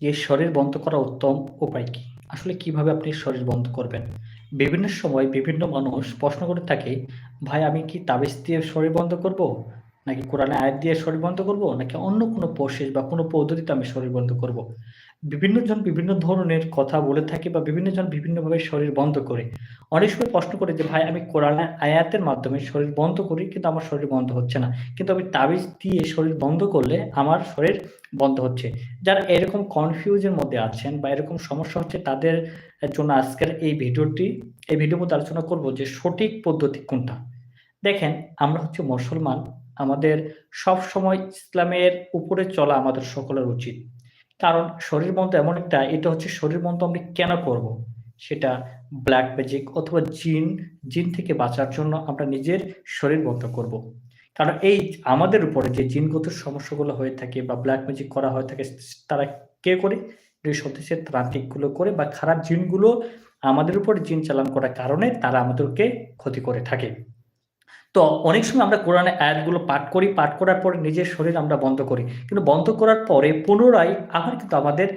যে শরীর বন্ধ করা উত্তম উপায় কি? আসলে কীভাবে আপনি শরীর বন্ধ করবেন? বিভিন্ন সময় বিভিন্ন মানুষ প্রশ্ন করে থাকে, "ভাই আমি কি তাবিজ দিয়ে শরীর বন্ধ করব? নাকি কোরআনের আয়াত দিয়ে শরীর বন্ধ করব? নাকি অন্য কোনো প্রসেস বা কোনো পদ্ধতিতে আমি শরীর বন্ধ করব?" বিভিন্ন জন বিভিন্ন ধরনের কথা বলে থাকে বা বিভিন্ন জন বিভিন্নভাবে শরীর বন্ধ করে। অনেক সময় প্রশ্ন করে যে, "ভাই আমি কোরআনের আয়াতের মাধ্যমে শরীর বন্ধ করি কিন্তু আমার শরীর বন্ধ হচ্ছে না। কিন্তু আমি তাবিজ দিয়ে শরীর বন্ধ করলে আমার শরীর বন্ধ হচ্ছে।" যারা এরকম কনফিউজের মধ্যে আছেন বা এরকম সমস্যা হচ্ছে তাদের জন্য আজকের এই ভিডিওটি, এই ভিডিওর মধ্যে আলোচনা করব যে সঠিক পদ্ধতি কোনটা? দেখেন আমরা হচ্ছে মুসলমান। আমাদের সব সময় ইসলামের উপরে চলা আমাদের সকলের উচিত। কারণ শরীর বন্ধ এমন একটা এটা হচ্ছে শরীর বন্ধ আমি কেন করব? সেটা ব্ল্যাক ম্যাজিক অথবা জিন, জিন থেকে বাঁচার জন্য আমরা নিজের শরীর বন্ধ করব। কারণ এই আমাদের উপরে যে জিনগত সমস্যাগুলো হয়ে থাকে বা ব্ল্যাক ম্যাজিক করা হয়ে থাকে তারা কে করে? সদস্যের ত্রান্তিকগুলো করে বা খারাপ জিনগুলো আমাদের উপর জিন চালান করার কারণে তারা আমাদেরকে ক্ষতি করে থাকে। তো অনেক সময় আমরা কোরআনে আয়াতগুলো পাঠ করি, পাঠ করার পরে নিজের শরীর আমরা বন্ধ করি। কিন্তু বন্ধ করার পরে পুনরায় আবার কিন্তু আমাদের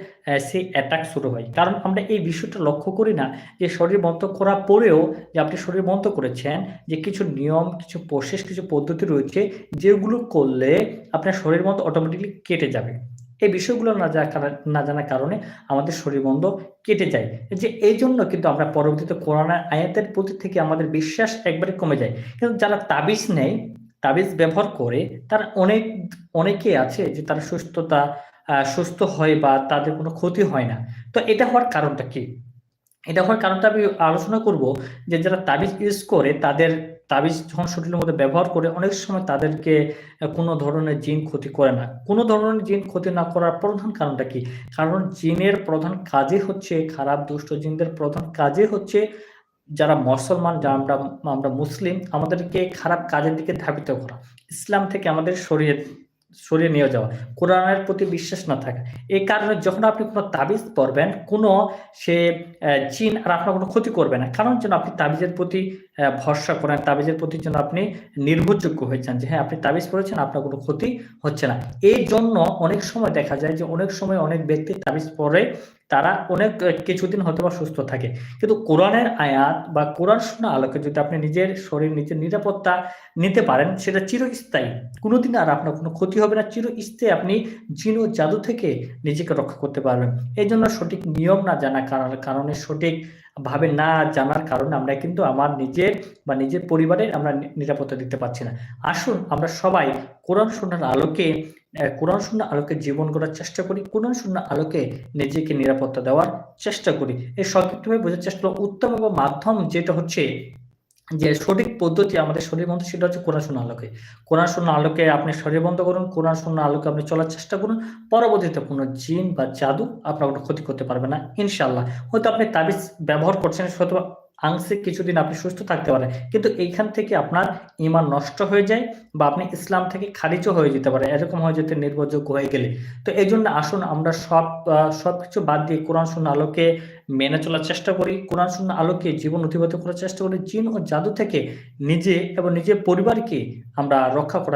সেই অ্যাটাক শুরু হয়। কারণ আমরা এই বিষয়টা লক্ষ্য করি না যে শরীর বন্ধ করার পরেও যে আপনি শরীর বন্ধ করেছেন যে কিছু নিয়ম, কিছু প্রসেস, কিছু পদ্ধতি রয়েছে যেগুলো করলে আপনার শরীর বন্ধ অটোমেটিক্যালি কেটে যাবে। এই বিষয়গুলো না না জানার কারণে আমাদের শরীর বন্ধ কেটে যায়। যে এই জন্য কিন্তু আমরা পরবর্তীতে করোনা আয়াতের প্রতি থেকে আমাদের বিশ্বাস একবারে কমে যায়। কিন্তু যারা তাবিজ নেয়, তাবিজ ব্যবহার করে তারা অনেক অনেকে আছে যে তারা সুস্থতা সুস্থ হয় বা তাদের কোনো ক্ষতি হয় না। তো এটা হওয়ার কারণটা কি? এটা হওয়ার কারণটা আমি আলোচনা করব যে যারা তাবিজ ইউজ করে তাদের তাবিজ যখন শরীরের মধ্যে ব্যবহার করে অনেক সময় তাদেরকে কোনো ধরনের জিন ক্ষতি করে না। কোনো ধরনের জিন ক্ষতি না করার প্রধান কারণটা কি? কারণ জিনের প্রধান কাজে হচ্ছে, খারাপ দুষ্ট জিনদের প্রধান কাজে হচ্ছে যারা মুসলমান যা আমরা আমরা মুসলিম, আমাদেরকে খারাপ কাজের দিকে ধাবিত করা। ইসলাম থেকে আমাদের সরিয়ে সরিয়ে নিয়ে যাওয়া। কোরআনের প্রতি বিশ্বাস না থাকা। এই কারণে যখন আপনি কোনো তাবিজ পড়বেন, কোনো সে চিন আর আপনার কোনো ক্ষতি করবে না। কারণ যেন আপনি তাবিজের প্রতি ভরসা করেন, তাবিজের প্রতি যেন আপনি নির্ভরযোগ্য হয়েছেন যে হ্যাঁ, আপনি তাবিজ পড়েছেন, আপনার কোনো ক্ষতি হচ্ছে না। এই জন্য অনেক সময় দেখা যায় যে অনেক সময় অনেক ব্যক্তি তাবিজ পড়ে তারা অনেক এ হয়তো বা সুস্থ থাকে। কিন্তু কোরআনের আয়াত বা কোরআন শোনা আলোকে যদি আপনি নিজের শরীর, নিজের নিরাপত্তা নিতে পারেন সেটা চিরস্থায়ী। কোনোদিন আর আপনার কোনো ক্ষতি হবে না। চিরস্থায়ী আপনি জিন ও জাদু থেকে নিজেকে রক্ষা করতে পারবেন। এই জন্য সঠিক নিয়ম না জানার কারণ কারণে সঠিকভাবে না জানার কারণে আমরা কিন্তু আমার নিজের বা নিজের পরিবারের আমরা নিরাপত্তা দিতে পারছি না। আসুন আমরা সবাই কোরআন শোনার আলোকে কোরআন শোনার আলোকে জীবন গড়ার চেষ্টা করি। কোরআন শোনার আলোকে নিজেকে নিরাপত্তা দেওয়ার চেষ্টা করি। এই সংক্ষিপ্তভাবে বোঝার চেষ্টা উত্তম এবং মাধ্যম যেটা হচ্ছে যে সঠিক পদ্ধতি আমাদের শরীর বন্ধ সেটা হচ্ছে কোরআন শোনার আলোকে। কোরআন শোনার আলোকে আপনি শরীর বন্ধ করুন, কোরআন শোনার আলোকে আপনি চলার চেষ্টা করুন। পরবর্তীতে কোন জিন বা জাদু আপনার কোন ক্ষতি করতে পারবে না ইনশাল্লাহ হয়তো আপনি তাবিজ ব্যবহার করছেন হয়তোবা আংশিক কিছুদিন আপনি সুস্থ থাকতে পারেন। কিন্তু এইখান থেকে আপনার ইমান নষ্ট হয়ে যায় বা আপনি ইসলাম থেকে খারিজও হয়ে যেতে পারেন। এরকম হয়ে যেতে নির্ভরযোগ্য হয়ে গেলে। তো এই জন্য আসুন আমরা সব আ সবকিছু বাদ দিয়ে কোরআন শোনার আলোকে মেনে চলার চেষ্টা করি। কোরআন শোনার আলোকে জীবন অতিবাহিত করার চেষ্টা করি। জিন ও জাদু থেকে নিজে এবং নিজের পরিবারকে আমরা রক্ষা করার